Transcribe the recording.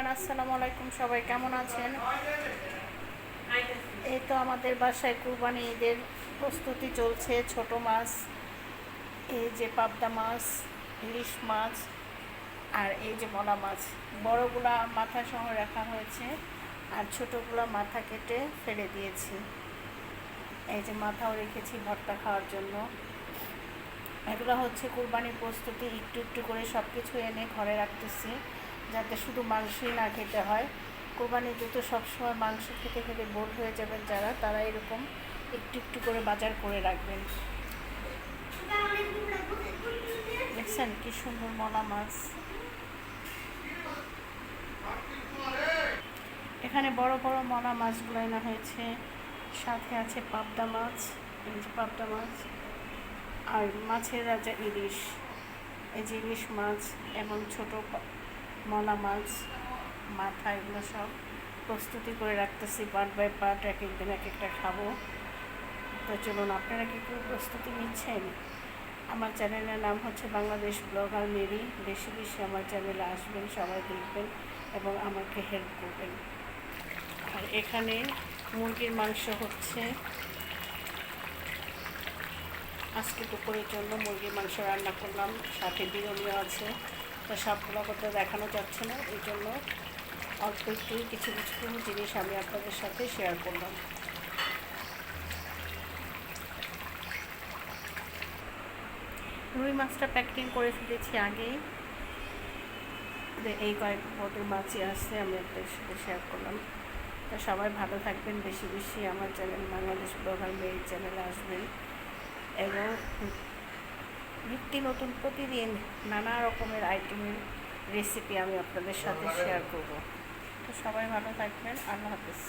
Everyone, আসসালামু আলাইকুম। সবাই কেমন আছেন? এই তো আমাদের বাসায় কুরবানি ঈদের প্রস্তুতি চলছে, ছোট মাছ, এই যে পাবদা মাছ, ইলিশ মাছ, আর এই যে মলা মাছ। বড়গুলা মাথা সহ রাখা হয়েছে, আর ছোটোগুলা মাথা কেটে ফেলে দিয়েছি। এই যে মাথাও রেখেছি ভর্তা খাওয়ার জন্য। এগুলো হচ্ছে কুরবানির প্রস্তুতি, একটু একটু করে সব কিছু এনে ঘরে রাখতেছি। যাতে শুধু মাংসই না খেতে হয়। কোরবানিতে তো সবসময় মাংস খেতে খেতে বোর হয়ে যাবেন যারা, তারা এরকম একটু একটু করে বাজার করে রাখবেন। দেখছেন কি সুন্দর মলা মাছ। এখানে বড় বড় মলা মাছগুলো আনা হয়েছে। সাথে আছে পাবদা মাছ, এই যে পাবদা মাছ, আর মাছের রাজা ইলিশ। এই যে ইলিশ মাছ এবং ছোট মলা মাছ, মাথা, এগুলো সব প্রস্তুতি করে রাখতেছি পার্ট বাই পার্ট এক একদিন এক একটা খাব। তো চলুন, আপনারা কি কোনো প্রস্তুতি নিচ্ছেন? আমার চ্যানেলের নাম হচ্ছে বাংলাদেশ ব্লগার মেরি। বেশি বেশি আমার চ্যানেলে আসবেন, সবাই দেখবেন এবং আমাকে হেল্প করবেন। আর এখানে মুরগির মাংস হচ্ছে। আজকে দুপুরের জন্য মুরগির মাংস রান্না করলাম, সাথে বিরিয়ানিও আছে। তো সবগুলো করতে দেখানো যাচ্ছে না, এই জন্য অল্প একটু কিছু কিছু জিনিস আমি আপনাদের সাথে শেয়ার করলাম। রুই মাছটা প্যাকেটিং করে ফেলেছি আগেই। এই কয়েক বোটের মাছই আসছে, আমি আপনাদের সাথে শেয়ার করলাম। তো সবাই ভালো থাকবেন, বেশি বেশি আমার চ্যানেল বাংলাদেশ ব্লগার মেয়ের চ্যানেলে আসবেন। এবং নিত্য নতুন প্রতিদিন নানা রকমের আইটেমের রেসিপি আমি আপনাদের সাথে শেয়ার করব। তো সবাই ভালো থাকবেন, আল্লাহ হাফিজ।